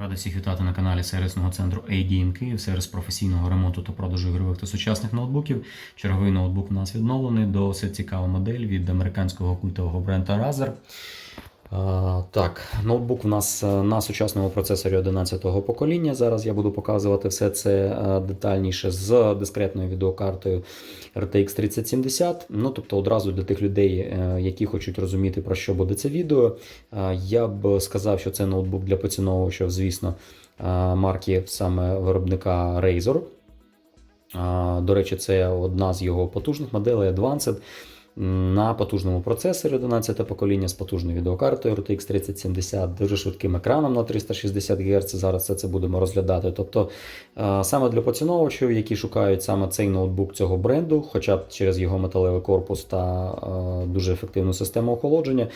Радий всіх вітати на каналі сервісного центру ADM Київ, сервіс професійного ремонту та продажу ігрових та сучасних ноутбуків. Черговий ноутбук у нас відновлений. Досить цікава модель від американського культового бренда Razer. Так, ноутбук у нас е, на сучасному процесорі 11-го покоління. Зараз я буду показувати все це е, детальніше з дискретною відеокартою RTX 3070. Ну, тобто, одразу для тих людей, е, які хочуть розуміти, про що буде це відео. Я б сказав, що це ноутбук для поціновувачів, звісно, марки саме виробника Razer. До речі, це одна з його потужних моделей Advanced на потужному процесорі 11 покоління з потужною відеокартою RTX 3070, дуже швидким екраном на 360 Гц. Зараз все це будемо розглядати. Тобто е, саме для поціновувачів, які шукають саме цей ноутбук цього бренду, хоча б через його металевий корпус та е, дуже ефективну систему охолодження.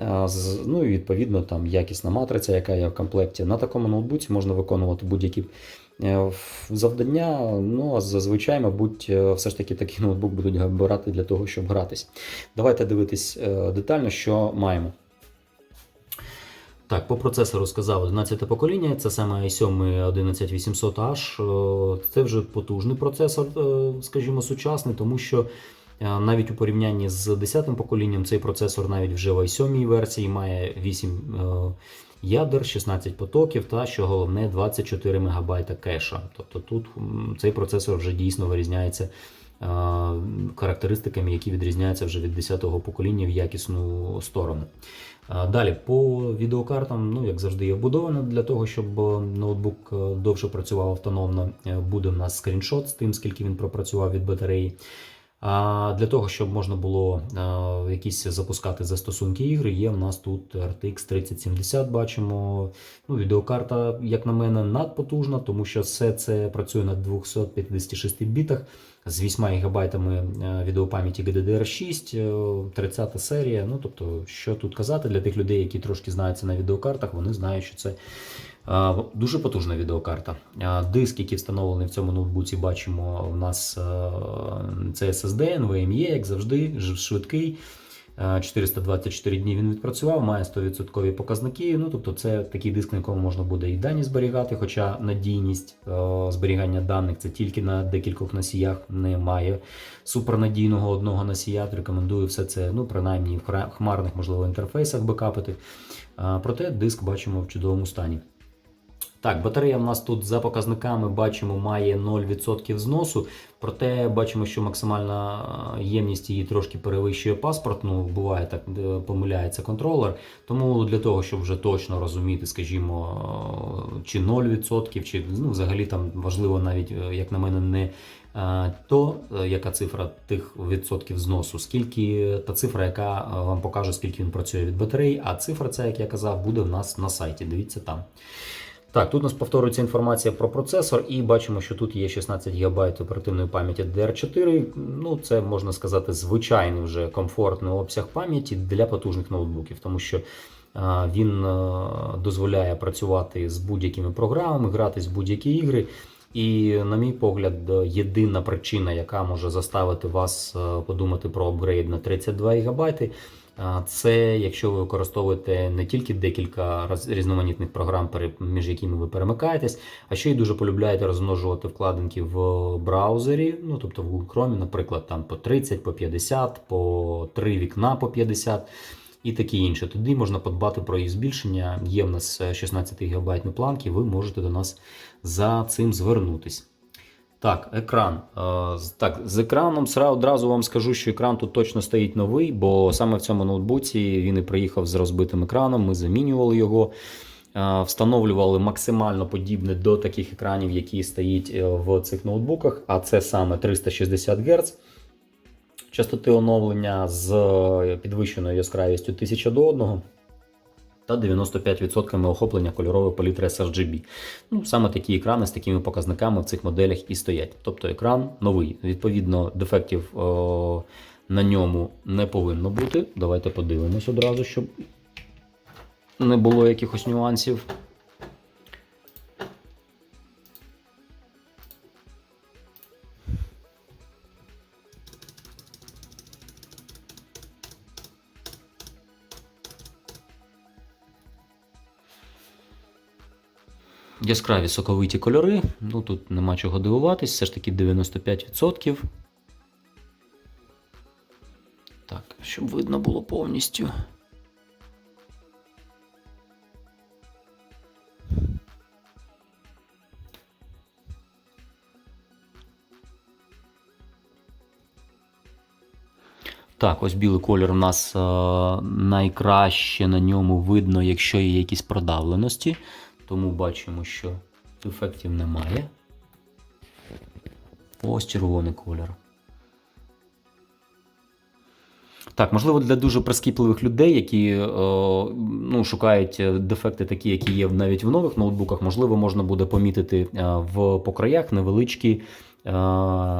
е, Ну і відповідно там якісна матриця, яка є в комплекті. На такому ноутбуці можна виконувати будь-які завдання. Ну а зазвичай, мабуть, е, все ж таки такий ноутбук будуть брати для того, щоб гратись. Давайте дивитись е, детально, що маємо. Так, по процесору сказав 11 покоління, це саме i7 11800H. Е, Це вже потужний процесор, е, скажімо, сучасний, тому що е, навіть у порівнянні з 10 поколінням цей процесор навіть вже в i7 версії має 8 е, ядер, 16 потоків та, що головне, 24 МБ кеша. Тобто тут цей процесор вже дійсно вирізняється характеристиками, які відрізняються вже від 10-го покоління в якісну сторону. Далі по відеокартам, ну як завжди, є вбудовано для того, щоб е, ноутбук е, довше працював автономно. Е, Буде в нас скріншот з тим, скільки він пропрацював від батареї. Для того, щоб можна було е, якісь запускати застосунки ігри, є в нас тут RTX 3070. Бачимо. Ну, відеокарта, як на мене, надпотужна, тому що все це працює на 256 бітах з 8 ГБ відеопам'яті GDDR6, 30 серія. Ну, тобто, що тут казати для тих людей, які трошки знаються на відеокартах, вони знають, що це е, дуже потужна відеокарта. Е, Диск, який встановлений в цьому ноутбуці, бачимо, у нас е, це SSD, NVMe, як завжди, швидкий. Е, 424 дні він відпрацював, має 100% показники. Ну, тобто це такий диск, на якому можна буде і дані зберігати, хоча надійність е, зберігання даних це тільки на декількох носіях, немає супернадійного одного носія. Рекомендую все це, ну, принаймні в хмарних, можливо, інтерфейсах бекапити. Е, Проте диск бачимо в чудовому стані. Так, батарея в нас тут за показниками бачимо має 0% зносу, проте бачимо, що максимальна е, ємність її трошки перевищує паспорт. Ну, буває так, помиляється контролер. Тому для того, щоб вже точно розуміти, скажімо, е, чи 0%, чи ну, взагалі там важливо навіть, е, як на мене, не то, яка цифра тих відсотків зносу, скільки та цифра, яка вам покаже, скільки він працює від батареї, а цифра, ця, як я казав, буде в нас на сайті. Дивіться там. Так, тут у нас повторюється інформація про процесор, і бачимо, що тут є 16 ГБ оперативної пам'яті DDR4. Ну, це можна сказати звичайний вже комфортний обсяг пам'яті для потужних ноутбуків, тому що він дозволяє працювати з будь-якими програмами, грати з будь-які ігри. І, на мій погляд, єдина причина, яка може заставити вас подумати про апгрейд на 32 ГБ, Це якщо ви використовуєте не тільки декілька різноманітних програм, між якими ви перемикаєтесь, а ще й дуже полюбляєте розмножувати вкладинки в браузері, ну тобто в Google Chrome, наприклад, там по 30, по 50, по 3 вікна по 50 і таке інше. Тоді можна подбати про їх збільшення. Є в нас 16 ГБ планки, ви можете до нас за цим звернутись. Так, екран. Е, Так, з екраном одразу вам скажу, що екран тут точно стоїть новий, бо саме в цьому ноутбуці він і приїхав з розбитим екраном. Ми замінювали його, е, встановлювали максимально подібне до таких екранів, які стоять е, в цих ноутбуках, а це саме 360 Гц. Частоти оновлення з підвищеною яскравістю 1000 до 1 та 95% охоплення кольорової палітри sRGB. Ну, саме такі екрани з такими показниками в цих моделях і стоять. Тобто екран новий. Відповідно, дефектів о, на ньому не повинно бути. Давайте подивимось одразу, щоб не було якихось нюансів. Яскраві соковиті кольори. Ну тут нема чого дивуватись, все ж таки 95%. Так, щоб видно було повністю. Так, ось білий колір у нас е, найкраще на ньому видно, якщо є якісь продавленості. Тому бачимо, що ефектів немає. Ось червоний колір. Так, можливо, для дуже прискіпливих людей, які е, ну, шукають дефекти, такі, які є навіть в нових ноутбуках, можливо, можна буде помітити е, в покраях невеличкі, е,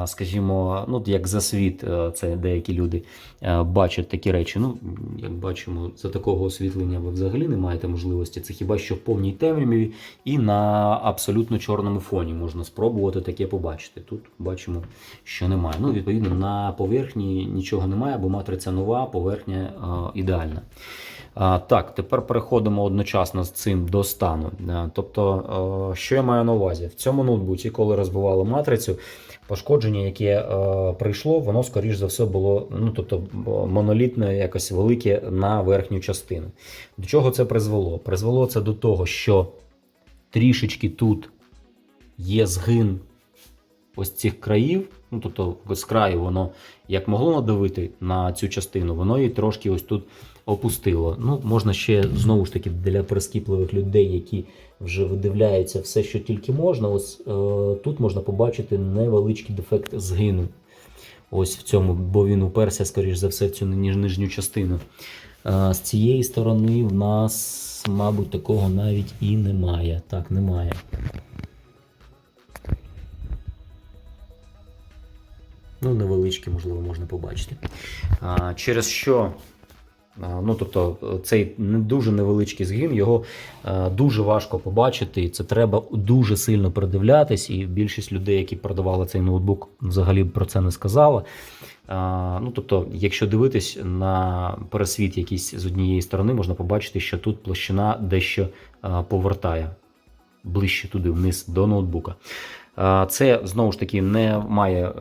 скажімо, ну, як засвіт, е, це деякі люди е, бачать такі речі. Ну, як бачимо, за такого освітлення ви взагалі не маєте можливості. Це хіба що в повній темряві і на абсолютно чорному фоні можна спробувати таке побачити. Тут бачимо, що немає. Ну, відповідно, на поверхні нічого немає, бо матриця нова, поверхня е, ідеальна. Так, тепер переходимо одночасно з цим до стану. Е, Тобто, е, що я маю на увазі? В цьому ноутбуці, коли розбивали матрицю, пошкодження, яке е, прийшло, воно, скоріш за все, було ну, тобто, монолітне, якось велике на верхню частину. До чого це призвело? Призвело це до того, що трішечки тут є згин ось цих країв. Ну, тобто, з краю воно як могло надавити на цю частину, воно її трошки ось тут опустило. Ну, можна ще знову ж таки для прискіпливих людей, які вже видивляються все, що тільки можна. Ось е, тут можна побачити невеличкий дефект згину. Ось в цьому, бо він уперся, скоріш за все, в цю нижню частину. Е, з цієї сторони в нас, мабуть, такого навіть і немає. Так, немає. Ну, невеличкі, можливо, можна побачити. А, через що Ну, тобто, е, цей дуже невеличкий згин, його е, дуже важко побачити. і Це треба дуже сильно придивлятись. І більшість людей, які продавали цей ноутбук, взагалі про це не сказала. Ну, тобто, якщо дивитись на пересвіт якийсь з однієї сторони, можна побачити, що тут площина дещо повертає ближче туди, вниз до ноутбука. А, Це знову ж таки не має е,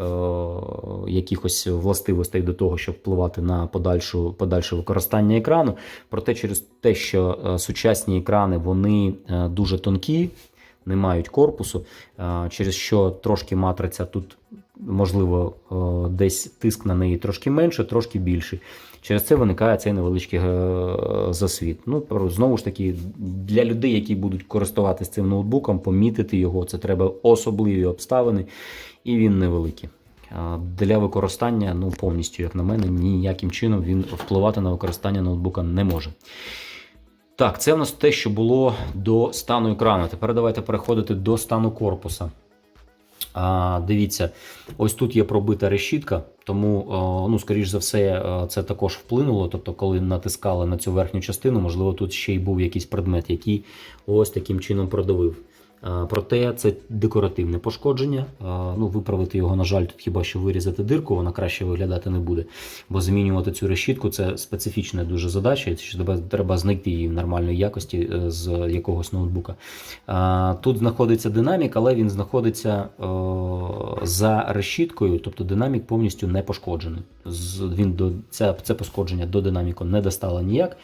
якихось властивостей до того, щоб впливати на подальшу, подальше використання екрану. Проте через те, що е, сучасні екрани вони е, дуже тонкі, не мають корпусу, е, через що трошки матриця тут, можливо, е, десь тиск на неї трошки менше, трошки більший. Через це виникає цей невеличкий е, засвіт. Ну, знову ж таки, для людей, які будуть користуватися цим ноутбуком, помітити його, це треба особливі обставини, і він невеликий. Для використання, ну повністю, як на мене, ніяким чином він впливати на використання ноутбука не може. Так, це в нас те, що було до стану екрану. Тепер давайте переходити до стану корпуса. А, дивіться, ось тут є пробита решітка, тому, о, ну, скоріш за все, е, це також вплинуло. Тобто, коли натискали на цю верхню частину, можливо, тут ще й був якийсь предмет, який ось таким чином продавив. А, Проте це декоративне пошкодження. Ну, виправити його, на жаль, тут хіба що вирізати дирку, вона краще виглядати не буде. Бо змінювати цю решітку це специфічна дуже задача. що треба знайти її в нормальної якості е, з якогось ноутбука. Тут знаходиться динамік, але він знаходиться за решіткою, тобто динамік повністю не пошкоджений. Він до це, це пошкодження до динаміку не достало ніяк.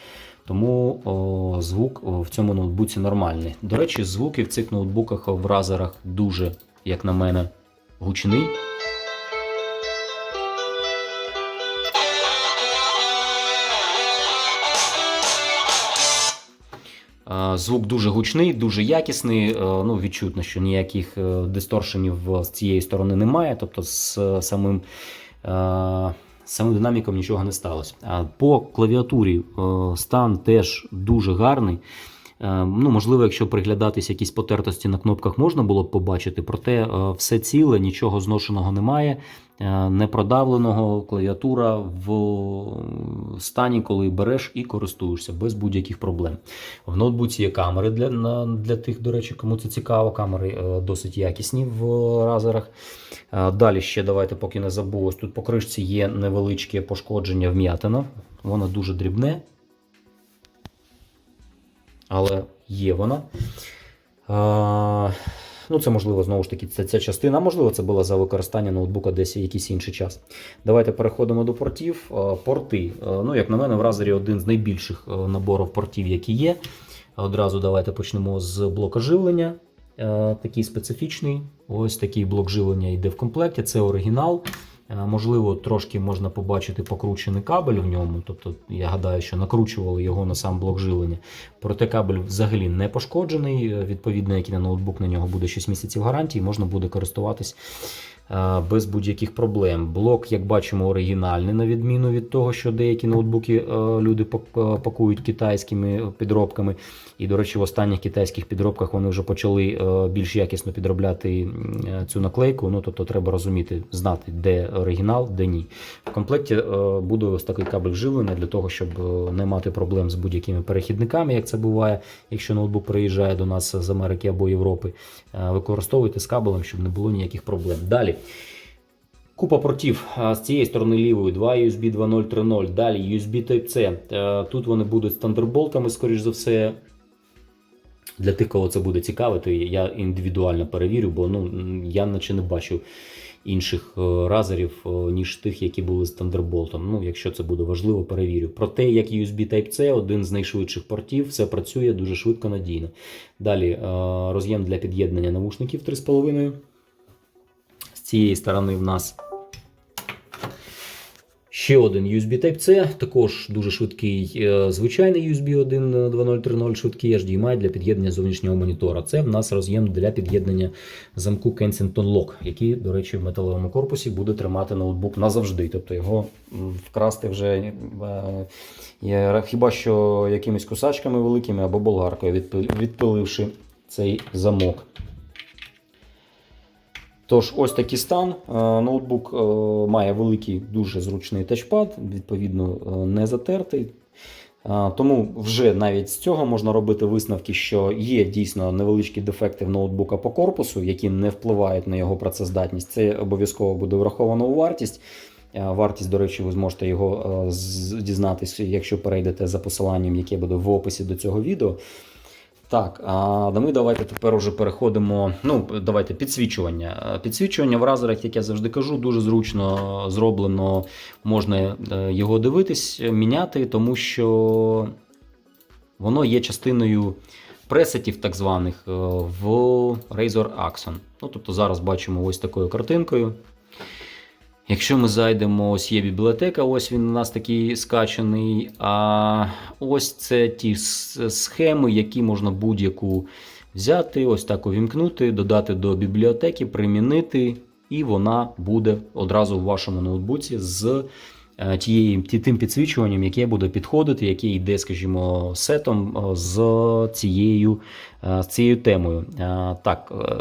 Тому о, звук в цьому ноутбуці нормальний. До речі, звуки в цих ноутбуках в разерах дуже, як на мене, гучний. Звук дуже гучний, дуже якісний. Ну, відчутно, що ніяких е, дисторшенів з цієї сторони немає. Тобто з е, самим, е, самим динаміком нічого не сталося. По клавіатурі е, стан теж дуже гарний. Е, Ну, можливо, якщо приглядатись якісь потертості на кнопках, можна було б побачити, проте е, все ціле, нічого зношеного немає, е, непродавленого клавіатура в стані, коли береш і користуєшся без будь-яких проблем. В ноутбуці є камери для, для тих, до речі, кому це цікаво. Камери досить якісні в разерах. Далі ще давайте, поки не забув, ось тут по кришці є невеличке пошкодження вм'ятина. Воно дуже дрібне. Але є вона. А, ну, це можливо, знову ж таки, це ця частина, можливо, це було за використання ноутбука десь якийсь інший час. Давайте переходимо до портів. Порти. Ну, як на мене, в Razer один з найбільших наборів портів, які є. Одразу давайте почнемо з блока живлення. Такий специфічний. Ось такий блок живлення йде в комплекті. Це оригінал. Е, Можливо, трошки можна побачити покручений кабель в ньому. Тобто, я гадаю, що накручували його на сам блок живлення. Проте кабель взагалі не пошкоджений. Е, Відповідно, як і на ноутбук, на нього буде 6 місяців гарантії, можна буде користуватись без будь-яких проблем. Блок, як бачимо, оригінальний, на відміну від того, що деякі ноутбуки е, люди е, пакують китайськими підробками. І, до речі, в останніх китайських підробках вони вже почали е, більш якісно підробляти цю наклейку. Ну, тобто треба розуміти, знати, де оригінал, де ні. В комплекті буде ось такий кабель живлення для того, щоб не мати проблем з будь-якими перехідниками, як це буває, якщо ноутбук приїжджає до нас з Америки або Європи. Використовуйте з кабелем, щоб не було ніяких проблем. Далі. Купа портів з цієї сторони лівої, 2 USB 2.0 3.0, далі USB Type-C. Е, Тут вони будуть з Thunderbolt, скоріш за все. Для тих, кого це буде цікавити, я індивідуально перевірю, бо ну, я наче не бачу інших е, разерів, е, ніж тих, які були з Thunderbolt. Ну, якщо це буде важливо, перевірю. Проте, як USB Type-C, один з найшвидших портів, все працює дуже швидко надійно. Далі роз'єм для під'єднання навушників 3,5. Цієї сторони в нас Ще один USB Type-C, також дуже швидкий е, звичайний USB 1 2.0.3.0 швидкий HDMI для під'єднання зовнішнього монітора. Це в нас роз'єм для під'єднання замку Kensington Lock, який, до речі, в металевому корпусі буде тримати ноутбук назавжди. Тобто його вкрасти вже е, хіба що якимись кусачками великими або болгаркою, відпиливши цей замок. Тож, ось такий стан. Е, Ноутбук е, має великий, дуже зручний тачпад, відповідно, е, не затертий. Тому вже навіть з цього можна робити висновки, що є дійсно невеличкі дефекти в ноутбука по корпусу, які не впливають на його працездатність. Це обов'язково буде враховано у вартість. Вартість, до речі, ви зможете його дізнатися, якщо перейдете за посиланням, яке буде в описі до цього відео. Так, а ми давайте тепер уже переходимо. Ну, давайте підсвічування. Е, Підсвічування в разерах, як я завжди кажу, дуже зручно зроблено. Можна е, його дивитись, е, міняти, тому що воно є частиною пресетів, так званих, в Razor Axon. Ну, тобто зараз бачимо ось такою картинкою. Якщо ми зайдемо, ось є бібліотека, ось він у нас такий скачаний. А ось це ті схеми, які можна будь-яку взяти, ось так увімкнути, додати до бібліотеки, примінити, і вона буде одразу в вашому ноутбуці з тією, тим підсвічуванням, яке буде підходити, яке йде, скажімо, сетом е, з цією, е, з цією темою. Е, Так, е,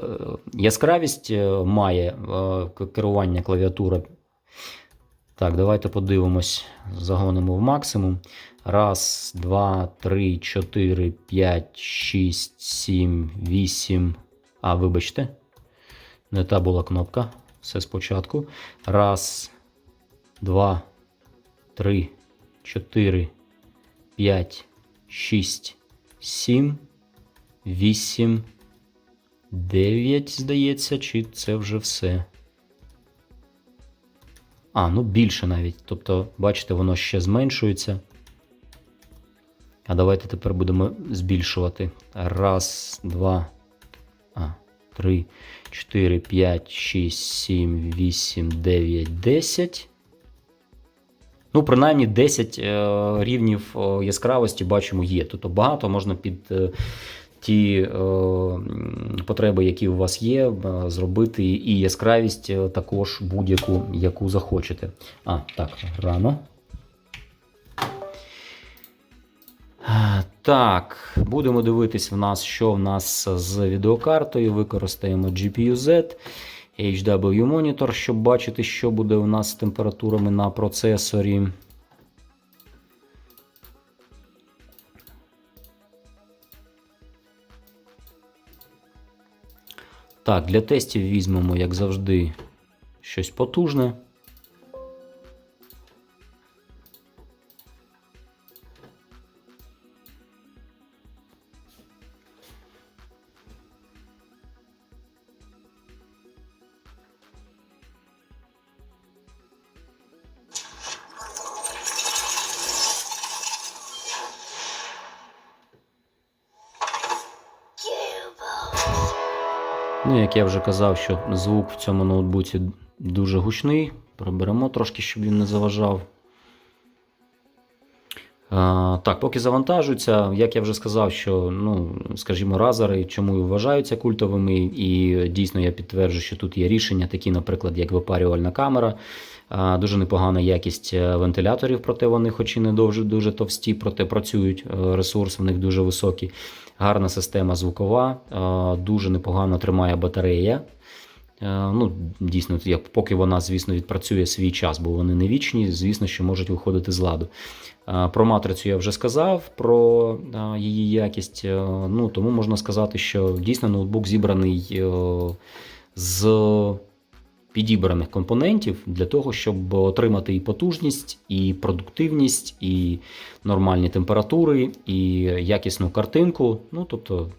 яскравість е, має е, керування клавіатура. Так, давайте подивимось, загонимо в максимум. Раз, два, три, чотири, п'ять, шість, сім, вісім. А, вибачте. Не та була кнопка. Все спочатку. Раз, два, три, чотири, п'ять, шість, сім, вісім, дев'ять, здається, чи це вже все. А, ну більше навіть. Тобто, бачите, воно ще зменшується. А давайте тепер будемо збільшувати. Раз, два, а, три, чотири, п'ять, шість, сім, вісім, дев'ять, десять. Ну, принаймні 10 е, рівнів е, яскравості бачимо є. Тобто багато можна під е, ті потреби, які у вас є, зробити і яскравість також будь-яку, яку захочете. А, так, рано. Так, будемо дивитись в нас, що в нас з відеокартою. Використаємо GPU-Z, HW монітор, щоб бачити, що буде у нас з температурами на процесорі. Так, для тестів візьмемо, як завжди, щось потужне. Я вже казав, що звук в цьому ноутбуці дуже гучний. Приберемо трошки, щоб він не заважав. Так, поки завантажується, як я вже сказав, що, ну, скажімо, разери чому і вважаються культовими, і дійсно я підтверджую, що тут є рішення, такі, наприклад, як випарювальна камера. Дуже непогана якість е, вентиляторів, проте вони, хоч і не дуже, дуже товсті, проте працюють. е, Ресурс в них дуже високий. Гарна система звукова, дуже непогано тримає батарея. Е, Ну, дійсно, поки вона, звісно, відпрацює свій час, бо вони не вічні, звісно, що можуть виходити з ладу. Е, Про матрицю я вже сказав, про е, її якість. Ну, тому можна сказати, що дійсно ноутбук зібраний з підібраних компонентів для того, щоб отримати і потужність, і продуктивність, і нормальні температури, і якісну картинку. Ну, тобто,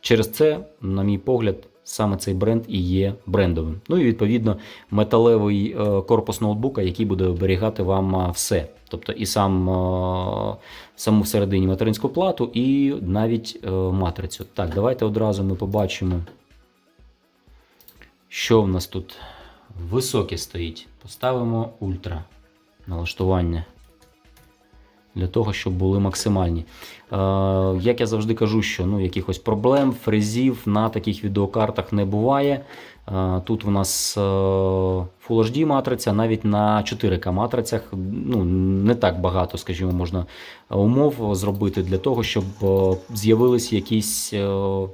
через це, на мій погляд, саме цей бренд і є брендовим. Ну і відповідно металевий е, корпус ноутбука, який буде оберігати вам е, все. Тобто і сам е, саму всередині материнську плату, і навіть матрицю. Так, давайте одразу ми побачимо, що в нас тут високе стоїть. Поставимо ультра налаштування для того, щоб були максимальні. Е, як я завжди кажу, що ну, якихось проблем, фрезів на таких відеокартах не буває. Е, тут у нас е, Full HD матриця, навіть на 4К матрицях ну, не так багато, скажімо, можна умов зробити для того, щоб е, з'явились якісь. е,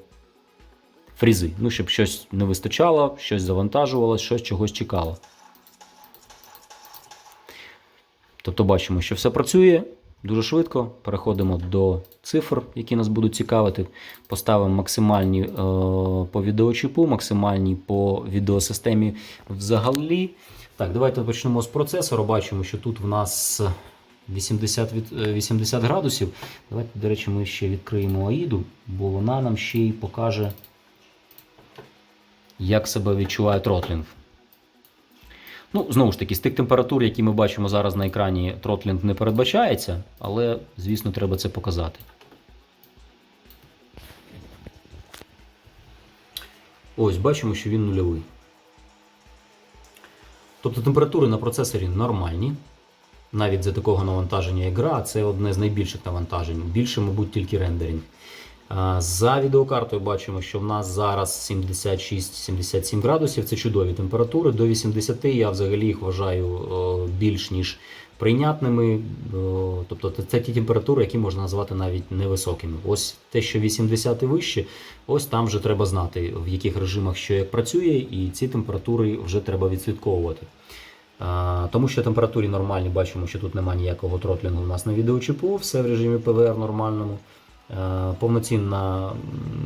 Фрізи, ну, щоб щось не вистачало, щось завантажувалось, щось чогось чекало. Тобто бачимо, що все працює дуже швидко. Переходимо до цифр, які нас будуть цікавити. Поставимо максимальні е, по відеочіпу, максимальні по відеосистемі взагалі. Так, давайте почнемо з процесору. Бачимо, що тут в нас 80, від, е, 80 градусів. Давайте, до речі, ми ще відкриємо AIDу, бо вона нам ще й покаже, як себе відчуває тротлінг. Ну, знову ж таки, з тих температур, які ми бачимо зараз на екрані, тротлінг не передбачається, але, звісно, треба це показати. Ось, бачимо, що він нульовий. Тобто температури на процесорі нормальні. Навіть за такого навантаження як гра, це одне з найбільших навантажень. Більше, мабуть, тільки рендеринг. За відеокартою бачимо, що в нас зараз 76-77 градусів. Це чудові температури. До 80 я взагалі їх вважаю більш ніж прийнятними. Тобто це ті температури, які можна назвати навіть невисокими. Ось те, що 80 і вище, ось там вже треба знати, в яких режимах що як працює, і ці температури вже треба відслідковувати. Тому що температурі нормальні, бачимо, що тут немає ніякого тротлінгу у нас на відеочіпу, все в режимі ПВР нормальному. Е, Повноцінна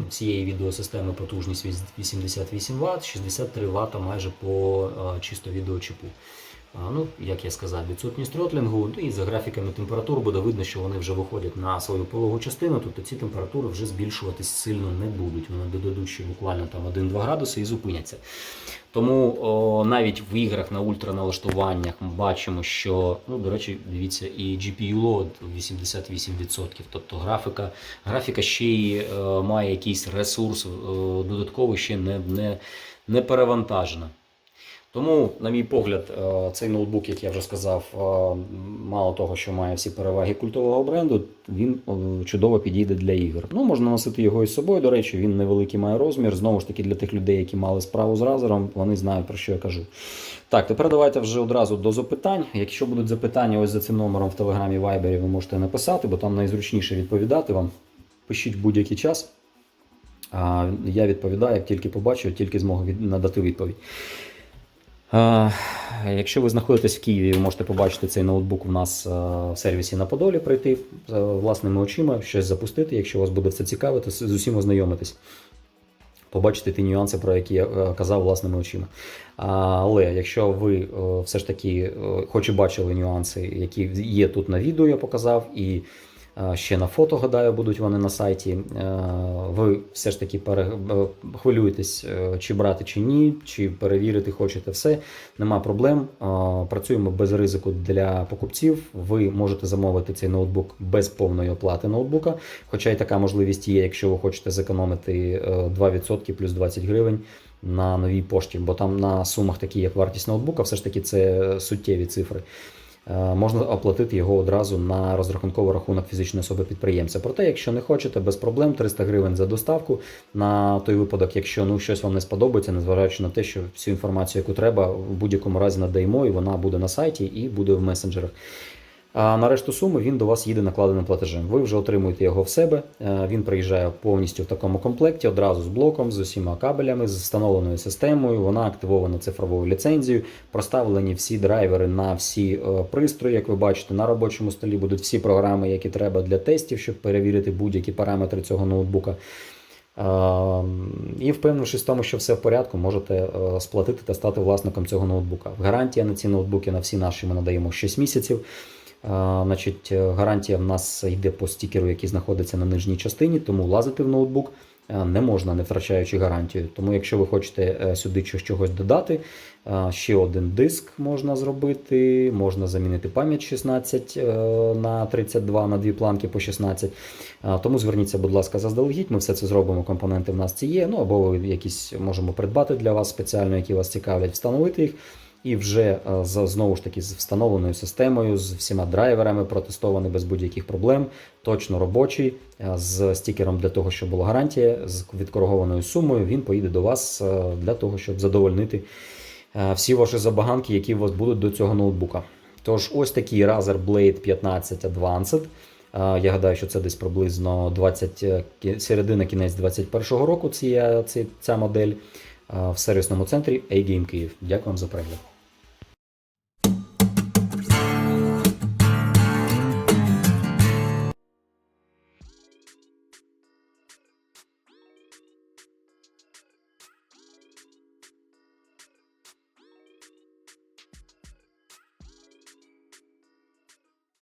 цієї відеосистеми потужність 88 Вт, 63 Вт майже по е, чисто відеочіпу. Ну, як я сказав, відсутність тротлінгу, ну і за графіками температур буде видно, що вони вже виходять на свою пологу частину, тобто ці температури вже збільшуватись сильно не будуть. Вони додадуть ще буквально там 1-2 градуси і зупиняться. Тому о, навіть в іграх на ультраналаштуваннях ми бачимо, що, ну, до речі, дивіться, і GPU load 88%. Тобто графіка, графіка ще й е, має якийсь ресурс е, додатковий, ще не, не, не перевантажена. Тому, на мій погляд, е, цей ноутбук, як я вже сказав, е, мало того, що має всі переваги культового бренду, він е, чудово підійде для ігор. Ну, можна носити його із собою. До речі, він невеликий має розмір. Знову ж таки, для тих людей, які мали справу з разером, вони знають про що я кажу. Так, тепер давайте вже одразу до запитань. Якщо будуть запитання, ось за цим номером в Телеграмі Viber ви можете написати, бо там найзручніше відповідати вам. Пишіть будь-який час. Я відповідаю, як тільки побачу, тільки зможу надати відповідь. Якщо ви знаходитесь в Києві, ви можете побачити цей ноутбук у нас в сервісі на Подолі, прийти е, власними очима, щось запустити. Якщо вас буде це цікавити, з усім ознайомитись. Побачити ті нюанси, про які я е, казав власними очима. Але якщо ви е, все ж таки хоч і бачили нюанси, які є тут на відео, я показав, і Ще на фото, гадаю, будуть вони на сайті. Е, Ви все ж таки е, хвилюєтесь, е, чи брати, чи ні, чи перевірити хочете все. Нема проблем. Е, Працюємо без ризику для покупців. Ви можете замовити цей ноутбук без повної оплати ноутбука. Хоча й така можливість є, якщо ви хочете зекономити е, 2% плюс 20 гривень на новій пошті, бо там на сумах такі, як вартість ноутбука, все ж таки це суттєві цифри. Е, Можна оплатити його одразу на розрахунковий рахунок фізичної особи підприємця. Проте, якщо не хочете, без проблем 300 гривень за доставку на той випадок, якщо ну щось вам не сподобається, незважаючи на те, що всю інформацію, яку треба, в будь-якому разі надаємо, і вона буде на сайті і буде в месенджерах. А на решту суми він до вас їде накладеним платежем. Ви вже отримуєте його в себе. Е, Він приїжджає повністю в такому комплекті, одразу з блоком, з усіма кабелями, з встановленою системою. Вона активована цифровою ліцензією. Проставлені всі драйвери на всі е, пристрої. Як ви бачите, на робочому столі будуть всі програми, які треба для тестів, щоб перевірити будь-які параметри цього ноутбука. Е, І впевнившись в тому, що все в порядку, можете сплатити та стати власником цього ноутбука. Гарантія на ці ноутбуки на всі наші ми надаємо 6 місяців. Значить, е, гарантія в нас йде по стікеру, який знаходиться на нижній частині, тому лазити в ноутбук е, не можна, не втрачаючи гарантію. Тому, якщо ви хочете е, сюди чогось додати, ще один диск можна зробити, можна замінити пам'ять 16 е, на 32 на дві планки по 16. Е, Тому зверніться, будь ласка, заздалегідь. Ми все це зробимо. Компоненти в нас ці є. Ну або ви якісь можемо придбати для вас спеціально, які вас цікавлять, встановити їх. І вже е, знову ж таки з встановленою системою, з всіма драйверами протестований без будь-яких проблем, точно робочий, е, з стікером для того, щоб була гарантія, з відкоригованою сумою. Він поїде до вас е, для того, щоб задовольнити всі ваші забаганки, які у вас будуть до цього ноутбука. Тож, ось такий Razer Blade 15 Advanced. Я гадаю, що це десь приблизно 20, е, кі- середина кінець 2021 року. Ці, ця модель в сервісному центрі A-Game Київ. Дякую вам за перегляд.